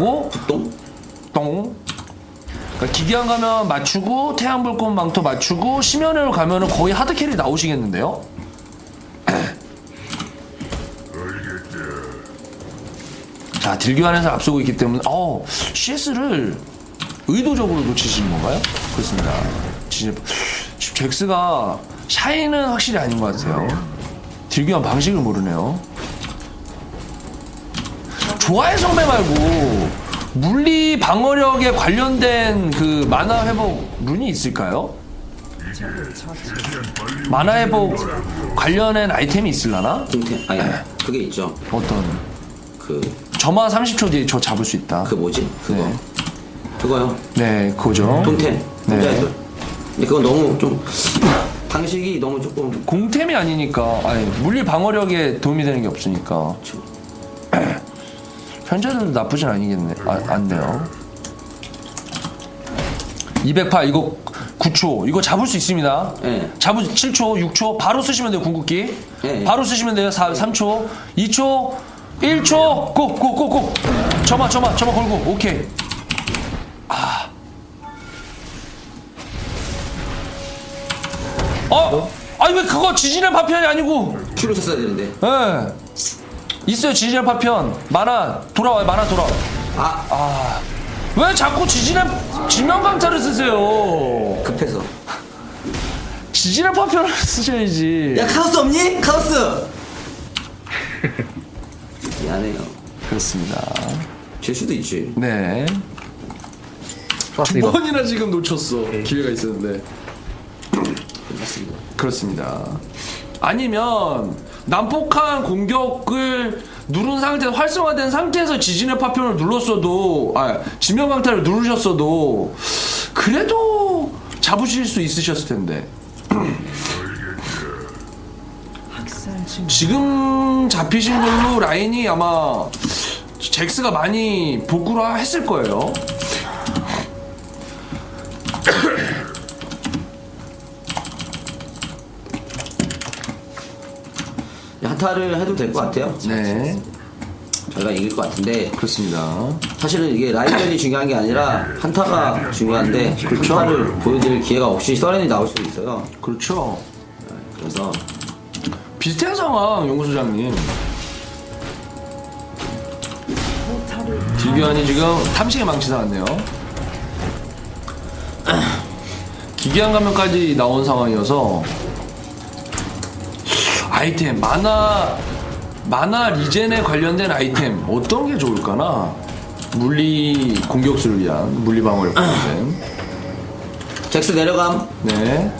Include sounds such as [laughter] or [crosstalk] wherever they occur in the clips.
오? 똥? 똥. 그러니까 기계안 가면 맞추고 태양불꽃 망토 맞추고 심연으로 가면은 거의 하드 캐리 나오시겠는데요? [clears throat] 자 딜교환에서 앞서고 있기 때문에 어 CS를 의도적으로 놓치시는 건가요? 그렇습니다. 진짜 잭스가 샤이는 확실히 아닌 것 같아요. 딜교환 방식을 모르네요. 좋아의 성배 말고 물리 방어력에 관련된 그 만화 회복 룬이 있을까요? 만화 회복 관련된 아이템이 있을라나? 띵템 아니 그게 있죠 어떤 그 그 점화 30초 뒤에 저 잡을 수 있다. 뭐지 그거 네. 그거요 네, 그거죠. 동템 네. 근데 그건 너무 좀 방식이 너무 조금 공템이 아니니까 아니 물리 방어력에 도움이 되는 게 없으니까 [clears throat] 현재는 나쁘진 아니겠네 아, 않네요. 208 이거 9초. 이거 잡을 수 있습니다. 예. 잡을 7초 6초 바로 쓰시면 돼요 궁극기. 예, 예. 바로 쓰시면 돼요 4, 3초. 2초 1초 고 고 고 고. 점화 점화 점화 걸고. 오케이. 아. 어? 아니 왜 그거 지진의 파편이 아니고. 큐를 썼어야 되는데. 예. 있어요 지진의 파편. 만화 돌아와요 만화 돌아. 아. 왜 자꾸 지진의 지명 강타를 쓰세요? 급해서. 지진의 파편을 [laughs] 쓰셔야지. 야 카오스 없니? 카오스! [laughs] 미안해요. 그렇습니다. 질 수도 있지. 네. 이거 번이나 지금 놓쳤어. 기회가 있었는데. [clears throat] 괜찮습니다. 그렇습니다. 아니면 난폭한 공격을 누른 상태에서 활성화된 상태에서 지진의 파편을 눌렀어도 아 지명 강타를 누르셨어도 그래도 잡으실 수 있으셨을 텐데 지금 잡히신 걸로 라인이 아마 잭스가 많이 복구를 했을 거예요. 한타를 해도 될 것 같아요 네, 저희가 이길 것 같은데 그렇습니다. 사실은 이게 라인전이 중요한 게 아니라 한타가 중요한데 한타를 보여드릴 기회가 없이 써렌이 나올 수도 있어요 그렇죠. 그래서 비슷한 상황, 연구소장님. 딜교환이 지금 탐식의 망치 나왔네요. 기계한 가면까지 나온 상황이어서 아이템 만화 만화 리젠에 관련된 아이템 어떤 게 좋을까나 물리 공격수를 위한 물리 방어력 [clears throat] 관련된 잭스 내려감 네.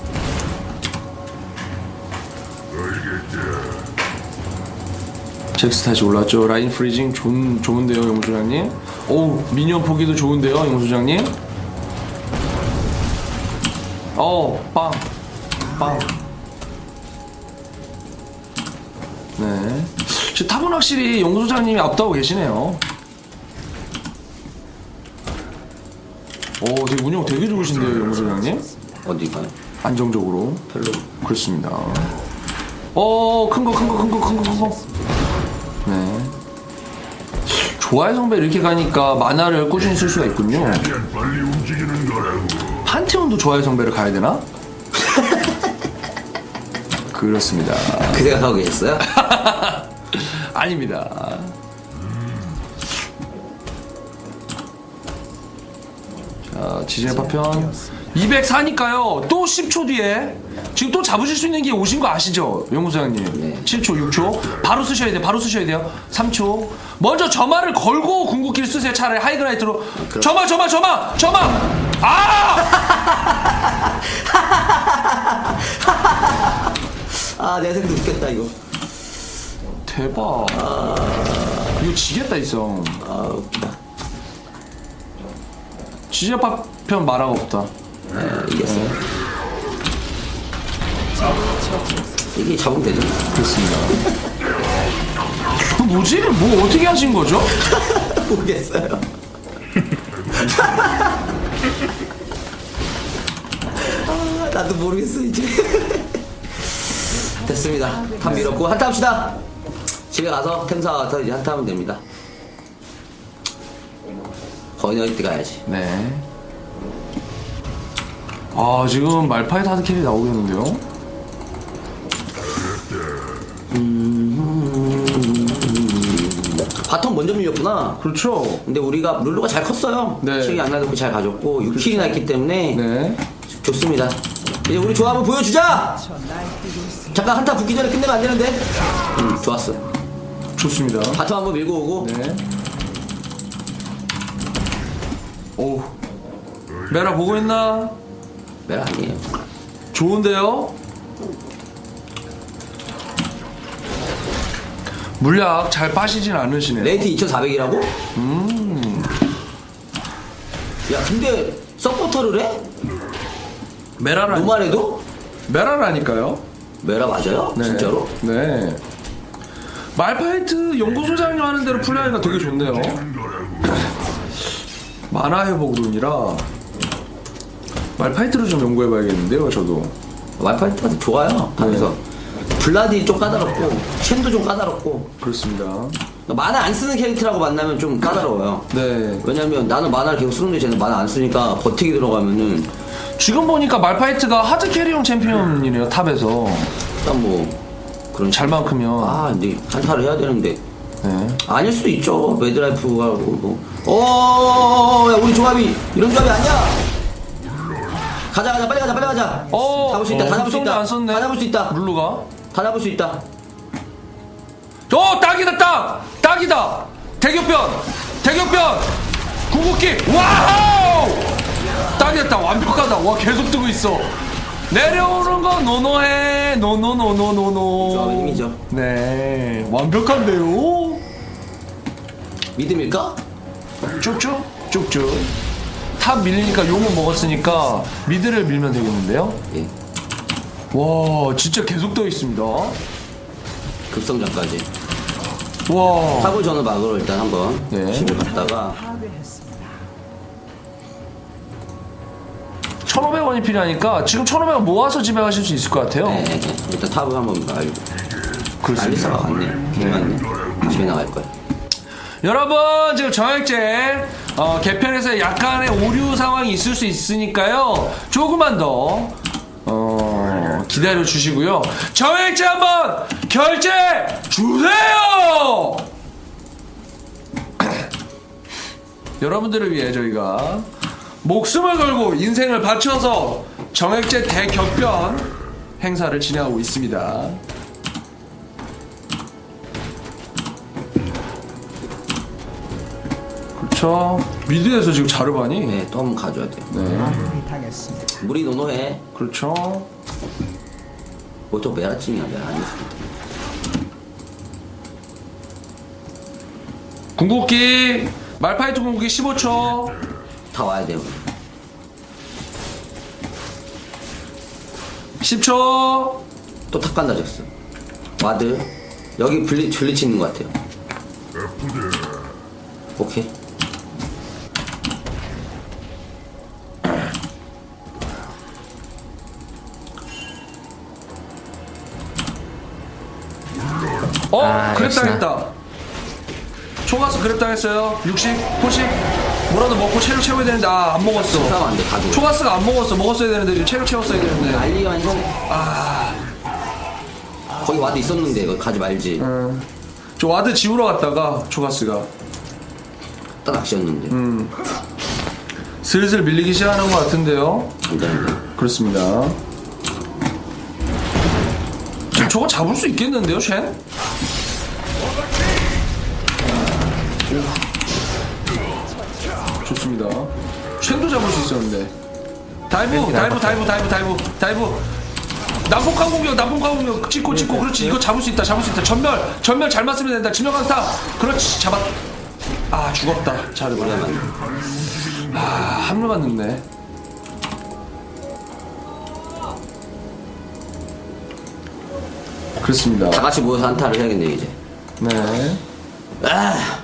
잭스 다시 올랐죠. 라인 프리징 좋은, 좋은데요, 영수장님. 오, 미니언 포기도 좋은데요, 영수장님. 어, 빵. 빵. 네. 지금 탑은 확실히 영수장님이 앞다고 계시네요. 오, 되게 운영 되게 좋으신데요, 영수장님. 어디가요? 안정적으로. 별로 그렇습니다. 어, 큰 거, 큰 거, 큰 거, 큰 거, 큰 거. 네. 좋아요 성배 이렇게 가니까 만화를 꾸준히 쓸 수가 있군요. 빨리 움직이는 거라고. 판테온도 좋아요 성배를 가야 되나? [laughs] 그렇습니다. 그 생각하고 계셨어요? [laughs] 아닙니다. 자, 지진의 파편 204니까요. 또 10초 뒤에 지금 또 잡으실 수 있는 게 오신 거 아시죠? 연구소장님. 네. 7초, 6초. 바로 쓰셔야 돼요. 바로 쓰셔야 돼요. 3초. 먼저 점화를 걸고 궁극기를 쓰세요. 차라리 하이그라이트로. 점화, 점화, 점화, 점화. 아! [laughs] 아 내가 생각도 웃겼다 이거 대박. 이거 지겠다 있어. 아 웃기다 지진의 파편 말아가 없다. 네, 이겼어요 이게 잡으면 되죠 그렇습니다. 그 뭐지? 뭐 어떻게 하신 거죠? [laughs] 모르겠어요 [laughs] 아, 나도 모르겠어 이제 [laughs] 됐습니다 탑 밀었고 한타 합시다 집에 가서 템사 와서 이제 한타 하면 됩니다 버너이트 가야지. 네. 아 지금 말파이트 하드 캐리 나오겠는데요? 바텀 먼저 밀렸구나. 그렇죠. 근데 우리가 룰루가 잘 컸어요. 네. 킥이 안 나놓고 잘 가졌고 6킬이나 했기 때문에 네. 좋습니다. 이제 우리 조합을 보여주자. 잠깐 한타 붙기 전에 끝내면 안 되는데. 음, 좋았어. 좋습니다. 바텀 한번 밀고 오고. 네. 오. 메라 보고 있나? 메라 아니에요. 좋은데요? 물약 잘 빠지진 않으시네요. 레이트 2,400이라고? 음. 야 근데 서포터를 해? 메라라. 노말해도? 메라라니까요. 메라 맞아요? 네. 진짜로? 네. 말파이트 연구소장님 하는 대로 플레이하니까 되게 좋네요. 만화 회복론이라 말파이트로 좀 연구해봐야겠는데요, 저도. 말파이트가 좋아요. 하면서 블라디 좀 까다롭고 챈도 좀 까다롭고 그렇습니다. 만화 안 쓰는 캐릭터라고 만나면 좀 까다로워요. 네. 왜냐면 나는 만화를 계속 쓰는데 쟤는 만화 안 쓰니까 버티기 들어가면은 지금 보니까 말파이트가 하드 캐리용 챔피언이네요, 탑에서. 일단 뭐 그런 잘만 크면. 아 근데 한타를 해야 되는데 네. 아닐 수도 있죠 매드라이프가 뭐 어, 야, 우리 조합이 이런 조합이 아니야 가자 가자 빨리 가자 빨리 가자 어, 잡을 수 있다 다 잡을 수 어, 있다 안 썼네. 다 잡을 수 있다 룰루가. 다 잡을 수 있다 어, 딱이다, 딱! 딱이다! 대격변! 대격변! 궁극기! 와우! 딱이다, 딱! 완벽하다. 와, 계속 뜨고 있어. 내려오는 거 노노해. 노노노노노노. 조합의 힘이죠. 네. 완벽한데요? 믿음일까? 쭉쭉? 쭉쭉. 탑 밀리니까 용은 먹었으니까 미드를 밀면 되겠는데요? 예 와, 진짜 계속 떠 있습니다. 급성장까지 와. 탑을 저는 막으로 일단 한번 네. 힘을 갔다가 1,500원이 필요하니까 지금 1,500원 모아서 집에 가실 수 있을 것 같아요. 네, 네. 일단 탑을 한번 말고 알리사가 갔네. 길이 갔네. 집에 나갈 거야. 여러분 지금 정액제 어, 개편에서 약간의 오류 상황이 있을 수 있으니까요. 조금만 더 어, 기다려 주시고요. 정액제 한번 결제 주세요! [clears throat] 여러분들을 위해 저희가 목숨을 걸고 인생을 바쳐서 정액제 대격변 행사를 진행하고 있습니다. 그렇죠. 미드에서 지금 자르바니. 네, 또 한번 가줘야 돼 네. 당했습니다. 물이 노노해 그렇죠. 보통 메라찜이야 메라 아니지 궁극기 말파이트 궁극기 15초. 다 와야 돼요 10초. 또탑 간다 졌어 와드 여기 블리, 블리치 있는 것 같아요 오케이 어, 아, 그랩 역시나. 당했다. 초가스 그랩 당했어요. 60, 90. 뭐라도 먹고 체력 채워야 되는데 아, 안 먹었어. 싸움 안돼 가지고 초가스가 안 먹었어. 먹었어야 되는데 체력 채웠어야 되는데. 알리가 아니고 거기 와드 있었는데 이거 가지 말지 음. 저 와드 지우러 갔다가 초가스가 딱 낚시였는데 음. 슬슬 밀리기 시작하는 것 같은데요. 안 되는데 그렇습니다. 지금 저거 잡을 수 있겠는데요, 쉔? 좋습니다. 쉔도 잡을 수 있었는데. 다이브, 다이브, 다이브, 다이브, 다이브, 다이브. 난폭한 공격, 난폭한 공격. 찍고, 찍고. 그렇지. 이거 잡을 수 있다, 잡을 수 있다. 전멸, 전멸 잘 맞으면 된다. 진영강타. 그렇지. 잡았. 아, 죽었다. 잘해봐. 아, 합류가 늦네. 그렇습니다. 다 같이 모여서 한타를 해야겠네 이제 네. 아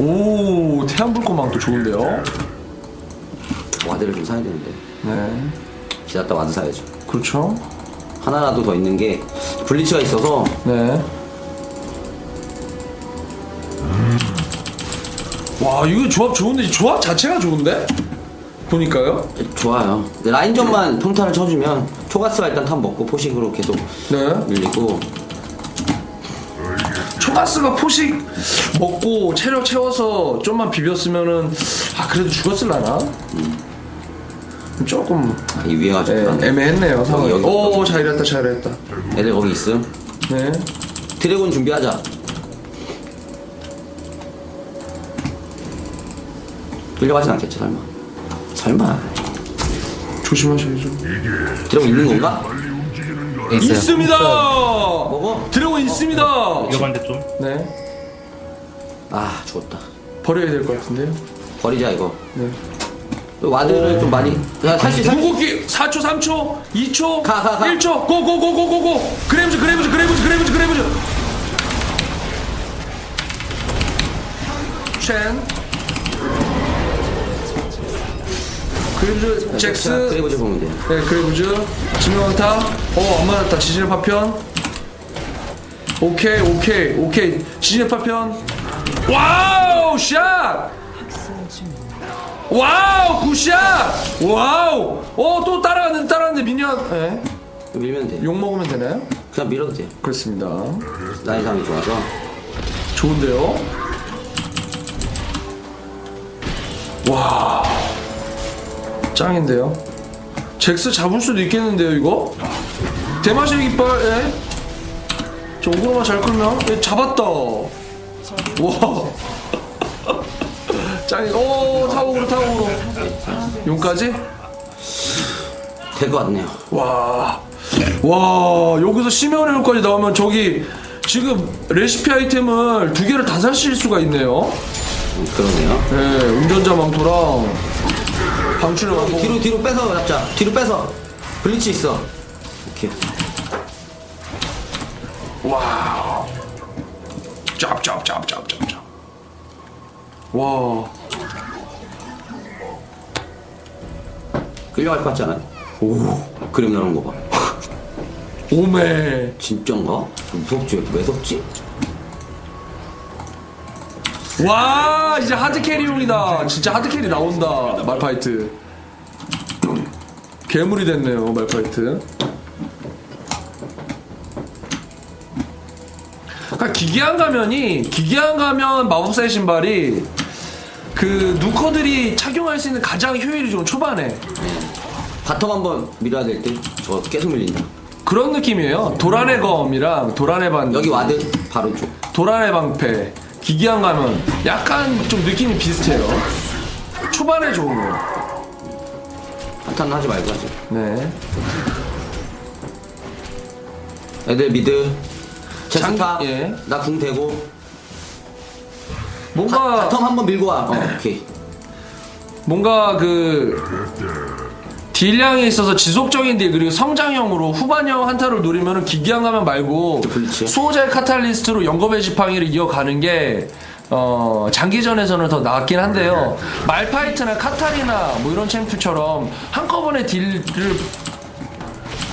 오, 태양불꽃망도 좋은데요? 와드를 좀 사야 되는데 네. 기다렸다 와드 사야죠 그렇죠. 하나라도 더 있는 게 블리치가 있어서 네. 와 이거 조합 좋은데 조합 자체가 좋은데? 보니까요. 좋아요. 근데 라인전만 평타를 쳐주면 초가스가 일단 탑 먹고 포식으로 계속 네. 밀리고 초가스가 포식 먹고 체력 채워서 좀만 비볐으면은 아 그래도 죽었을라나? 조금 아, 이 위에가 좀 네, 불안해. 애매했네요 상황이. 여기, 여기. 오 잘했다 잘했다. 애들 거기 있음. 네. 드래곤 준비하자. 끌려가진 않겠지 설마. 설마. 조심하셔야죠. 드래곤 있는 건가? 있어요. 있습니다. 먹어? 드래곤 있습니다. 위험한데 좀. 네. 아 죽었다. 버려야 될 것 같은데요. 버리자 이거. 네. 와드를 좀 많이. 야 살수 있어. 궁극기 4초 3초 2초 가, 가, 가. 1초 고고고고고고 그레이브즈 그레이브즈 그레이브즈 그레이브즈 그레이브즈 첸 그레이브즈 잭스 그레이브즈 보면 돼. 네 그레이브즈 지명원타 어 안 맞았다 지진의 파편? 오케이 오케이 오케이. 지진의 파편? 와우 샷! 와우 굿샷! 와우! 어 또 따라가는 따라가는데 미니언 예? 밀면 돼. 욕 먹으면 되나요? 그냥 밀어도 돼. 그렇습니다. 라인 상이 좋아서. 좋은데요? 와. 짱인데요? 잭스 잡을 수도 있겠는데요 이거 대마실 깃발 예? 저 오그로만 잘 끌면 예, 잡았다 와 [laughs] 짱이 오 타오그로 타오그로 용까지 될 것 같네요. 와, 와 여기서 심해어려울까지 나오면 저기 지금 레시피 아이템을 두 개를 다 사실 수가 있네요. 음, 그러네요. 네, 운전자 망토랑 방출의 왕복. 뒤로 뒤로 빼서 잡자. 뒤로 빼서. 블리치 있어. 오케이. 와, 짭짭짭짭짭짭. 와, 끌려갈 것 같지 않아요? 오. 그림 나오는 거 봐. [laughs] 오메. 진짠가? 좀 무섭지? 왜 무섭지? 와, 이제 하드 캐리용이다. 진짜 하드 캐리 나온다. 말파이트. 괴물이 됐네요, 말파이트. 그러니까 기괴한 가면이 기괴한 가면 마법사의 신발이 그 누커들이 착용할 수 있는 가장 효율이 좋은 초반에 바텀 한번 밀어야 될 때 저거 계속 밀린다. 그런 느낌이에요. 도란의 검이랑 도란의 반 여기 와드 바로 쪽. 도란의 방패 기괴한 가면 약간 좀 느낌이 비슷해요. 초반에 좋은 거. 한탄 하지 말고 하지. 네. 애들 미드. 장- 제스파. 예. 나궁 대고. 뭔가 바텀 한번 밀고 와. 어, 오케이. 뭔가 그 딜량에 있어서 지속적인 딜 그리고 성장형으로 후반형 한타를 노리면은 기기한 가면 말고 그렇지. 수호자의 카탈리스트로 영겁의 지팡이를 이어가는 게 어, 장기전에서는 더 낫긴 한데요. 말파이트나 카타리나 뭐 이런 챔프처럼 한꺼번에 딜을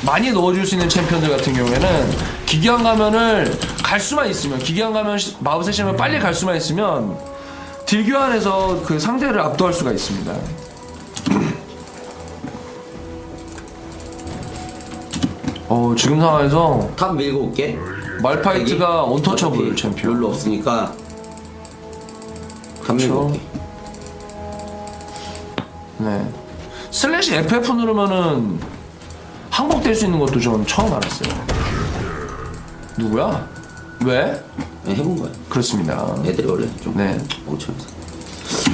많이 넣어줄 수 있는 챔피언들 같은 경우에는 기기한 가면을 갈 수만 있으면 기기한 가면 시- 마법의 신을 빨리 갈 수만 있으면 딜 교환에서 그 상대를 압도할 수가 있습니다. [clears throat] 어 지금 상황에서 탑 밀고 올게. 말파이트가 여기. 언터처블 어차피 챔피언. 룰루 없으니까. 탑 밀고 그쵸. 올게. 네. 슬래시 FF 누르면은 항복될 수 있는 것도 좀 처음 알았어요. 누구야? 왜? 네, 해본 거야. 그렇습니다. 애들이 원래 좀 네. 멍청해서.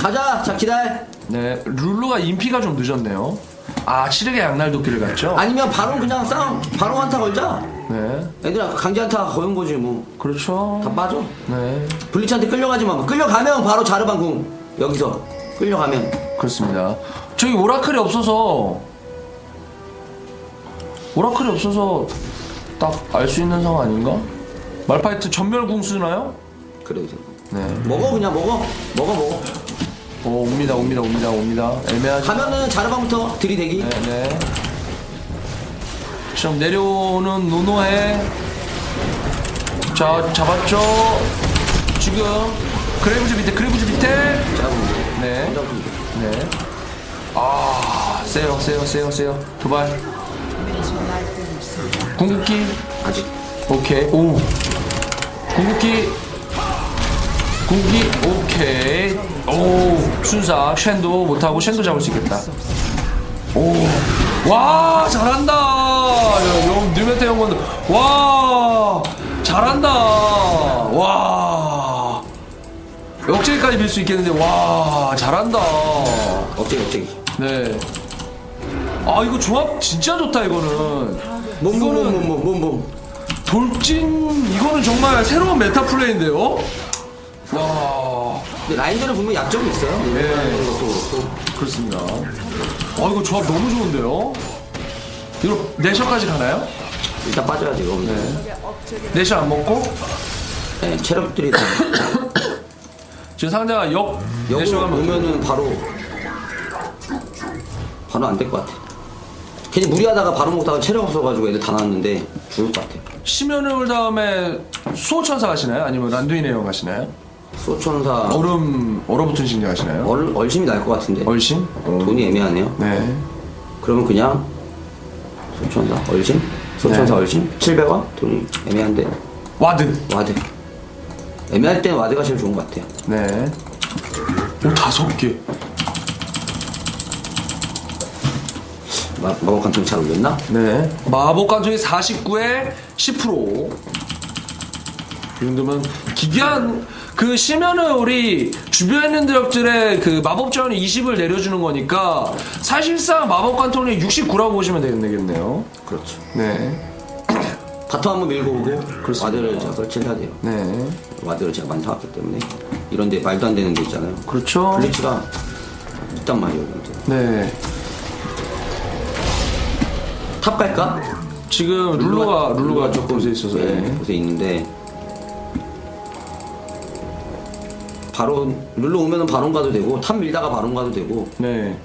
가자. 자 기다려. 네. 룰루가 인피가 좀 늦었네요. 아, 치르게 양날 도끼를 갔죠? 아니면 바로 그냥 싸움. 바로 한타 걸자. 네. 애들 아까 강제 한타 거는 거지 뭐. 그렇죠. 다 빠져. 네. 블리치한테 끌려가지 마. 끌려가면 바로 자르반 궁. 여기서 끌려가면 그렇습니다. 저기 오라클이 없어서 오라클이 없어서 딱 알 수 있는 상황 아닌가? 말파이트 전멸궁 쓰나요? 그래 이제. 네. 먹어 그냥 먹어. 먹어 먹어. 오 옵니다 옵니다 옵니다 옵니다. 애매하죠. 가면은 자르반부터 들이대기. 네, 네. 지금 내려오는 노노해. 자 잡았죠. 지금 그레이브즈 밑에 그레이브즈 밑에. 네. 네. 아 세요 세요 세요 세요 도발 궁극기? 아직. 오케이. 오. 궁극기? 궁극기? 오케이. 오. 순사. 쉔도 못하고 쉔도 잡을 수 있겠다. 오와 잘한다. 야, 영 뉴메타 영건 와 잘한다. 와. 역제기까지 밀 수 있겠는데 와 잘한다. 억제기, 억제기. 네. 아 이거 조합 진짜 좋다 이거는. 몸, 몸, 이거는 몸, 몸, 몸, 몸. 돌진 이거는 정말 새로운 메타 플레이인데요. 와 근데 라인전에 보면 약점이 있어요. 네. 또, 그렇습니다. 아 이거 조합 너무 좋은데요. 이거 내셔까지 가나요? 일단 빠져야지, 이거. 네. 내셔 안 먹고 네, 체력들이 다. [coughs] 지금 상대가 역 내셔 역으로 가면 오면은 바로. 바로 안 될 것 같아. 괜히 무리하다가 바로 못하고 체력 없어가지고 애들 다 나왔는데 죽을 것 같아. 심연을 다음에 수호천사 가시나요? 아니면 영 가시나요? 소천사 얼음 얼어붙은 신기 가시나요? 얼, 얼심이 날 것 같은데. 얼신? 돈이 애매하네요. 네. 그러면 그냥 소천사 얼심? 소천사 네. 얼심? 700원? 돈이 애매한데 와드. 와드 애매할 땐 와드가 제일 좋은 것 같아요 네. 오 다섯 개. 마, 마법 관통 잘 올렸나? 네. 마법 관통이 49에 10%. 이 정도면 기괴한 그 시면은 우리 주변에 있는 드랍들의 그 마법 자원이 20을 내려주는 거니까 사실상 마법 관통이 69라고 보시면 되겠네요. 그렇죠 네. [coughs] 바텀 한번 밀고 오고 와드를 제가 설치를 해야 돼요 네. 와드를 제가 많이 타왔기 때문에 이런데 말도 안 되는 게 있잖아요 그렇죠. 블리츠가 있단 말이에요 근데. 네. 탑 갈까? 지금 룰루가 룰루가 조금 곳에 있어서 네, 네. 곳에 있는데 바론 룰루 오면은 바론 가도 되고 탑 밀다가 바론 가도 되고 네.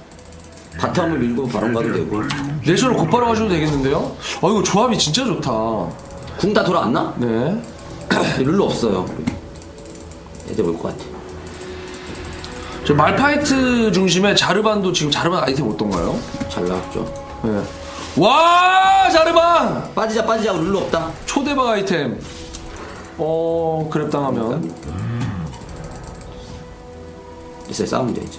바텀을 밀고 바론 가도 되고 내셔로 곧바로 가셔도 되겠는데요? 아 이거 조합이 진짜 좋다. 궁 다 돌아왔나? 네. [coughs] 룰루 없어요 애들 올 것 같아 저 말파이트 중심의 자르반도 지금 자르반 아이템 어떤가요? 잘 나왔죠 네. 와 자르반 빠지자 빠지자 룰루 없다 초대박 아이템. 어 그랩 당하면 있어요 싸우면 돼 이제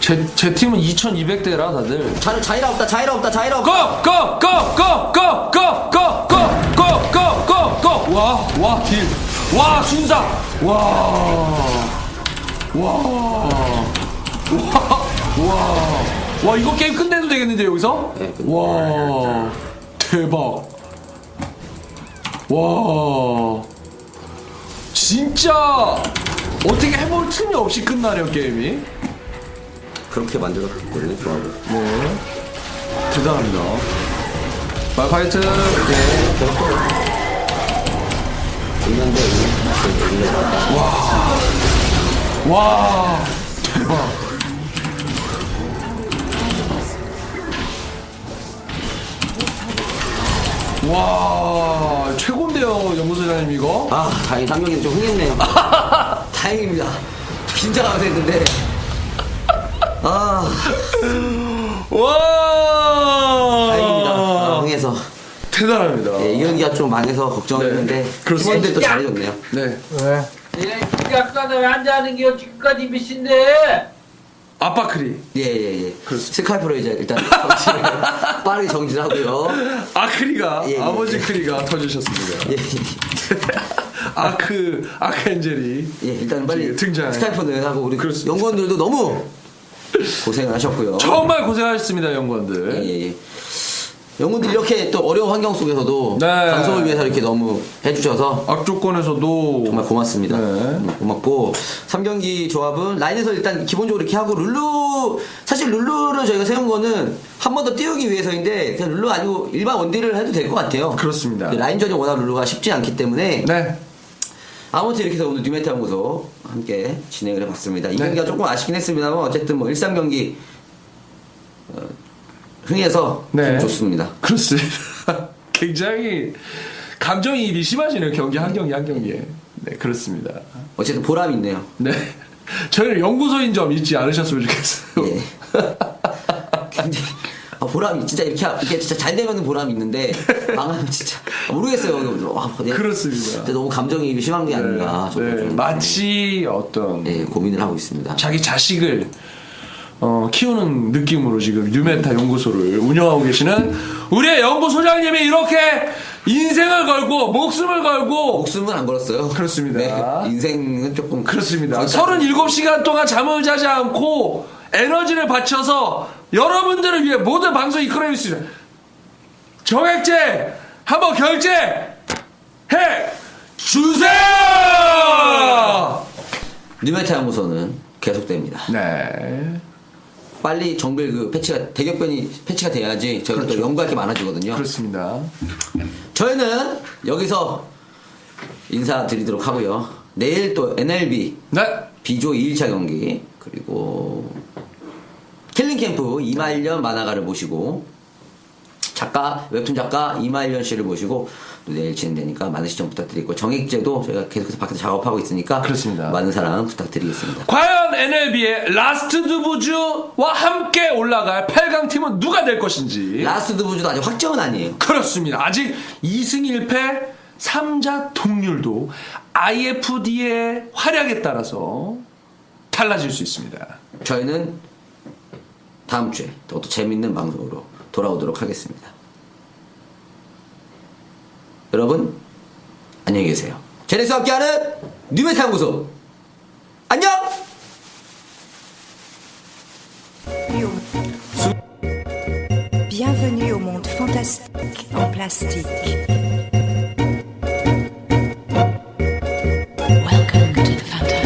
제, 제 팀은 2,200대라 다들. 자, 자이라 없다 자이라 없다 자이라 없다 고고고고고고고고고고와와 딜. 와 순사. 와. 와. 와. 와. 와 이거 게임 끝내도 되겠는데 여기서? 네, 끝내. 와. 대박. 와. 진짜 어떻게 해볼 틈이 없이 끝나네요 게임이. 그렇게 만들었거든요 조합을 네. 대단합니다. 말파이트. 네. 있는데 와. 대박. 와. 최고인데요, 연구소장님 이거. 아 다행히 삼경님 좀 흥했네요 [laughs] 다행입니다 긴장하게 됐는데 아 와. 다행입니다 아, 흥해서 대단합니다. 예, 이 경기가 좀 망해서 걱정했는데 네, 그렇습니다. 팀원들도 잘해줬네요 네. 얘네 기각가다 왜 앉아하는 게 지금까지 미신데 아빠크리. 예 예 예 그렇습니다. 스카이프로 이제 일단 정지를 [laughs] 빠르게 정지하고요 아크리가 예, 예, 아버지 예. 크리가 터주셨습니다. 예, 예. [laughs] 아크 아크엔젤이 예, 일단 빨리 등장. 스카이프는 하고 우리 그렇습니다. 연구원들도 너무 고생을 하셨고요. 정말 고생하셨습니다, 연구원들. 예, 예. 연 구원들 이렇게 또 어려운 환경 속에서도 네. 방송을 위해서 이렇게 너무 해주셔서 악조건에서도 정말 고맙습니다. 네. 음, 고맙고 3경기 조합은 라인에서 일단 기본적으로 이렇게 하고 룰루 사실 룰루를 저희가 세운 거는 한 번 더 띄우기 위해서인데 그냥 룰루 아니고 일반 원딜을 해도 될 것 같아요. 그렇습니다. 근데 라인전이 워낙 룰루가 쉽지 않기 때문에 네. 아무튼 이렇게 해서 오늘 뉴메타 연구소 함께 진행을 해봤습니다. 이 네. 경기가 조금 아쉽긴 했습니다만 어쨌든 뭐 일상 경기 어, 흥해서 네. 좀 좋습니다. 그렇습니다. [laughs] 굉장히 감정이입이 심하시네요, 경기 한 경기 한 경기에. 네, 그렇습니다. 어쨌든 보람이 있네요. 네. 저희는 연구소인 점 잊지 않으셨으면 좋겠어요. 예. 굉장히 아, 보람이 진짜 이렇게 하- 이게 진짜 잘 되면 보람이 있는데 망하면 진짜 아, 모르겠어요. 이거 와, 네. 그렇습니다. 진짜 너무 감정이 심한 게 아닌가. 저도 네, 좀, 마치 어떤 네, 고민을 하고 있습니다. 자기 자식을 어, 키우는 느낌으로 지금 뉴메타 연구소를 운영하고 계시는 우리의 연구소장님이 이렇게 인생을 걸고 목숨을 걸고 목숨은 안 걸었어요. 그렇습니다. 네, 인생은 조금 그렇습니다. 걸었다. 37시간 동안 잠을 자지 않고 에너지를 바쳐서 여러분들을 위해 모든 방송 이끌어 있습니다. 정액제 한번 결제 해 주세요. 뉴메타 연구소는 계속됩니다. 네. 빨리 정글 그 패치가 대격변이 패치가 돼야지 저희가 또 연구할 게 많아지거든요. 그렇습니다. 저희는 여기서 인사드리도록 하고요. 내일 또 NLB 네. 비조 2일차 경기 그리고 킬링 캠프 이말년 만화가를 모시고 작가 웹툰 작가 이말년 씨를 모시고 또 내일 진행되니까 많은 시청 부탁드리고 정액제도 저희가 계속해서 밖에서 작업하고 있으니까 그렇습니다. 많은 사랑 부탁드리겠습니다. 과연 NLB의 라스트 두부즈와 함께 올라갈 8강 팀은 누가 될 것인지. 라스트 부주도 아직 확정은 아니에요. 그렇습니다. 아직 2승 1패 3자 동률도 IFD의 활약에 따라서 달라질 수 있습니다. 저희는 다음 주에 더 재밌는 방송으로 돌아오도록 하겠습니다. 여러분 안녕히 계세요. 제네스와 함께하는 뉴메타 연구소 안녕. Bienvenue au monde fantastique en plastique. Welcome to the fantastic.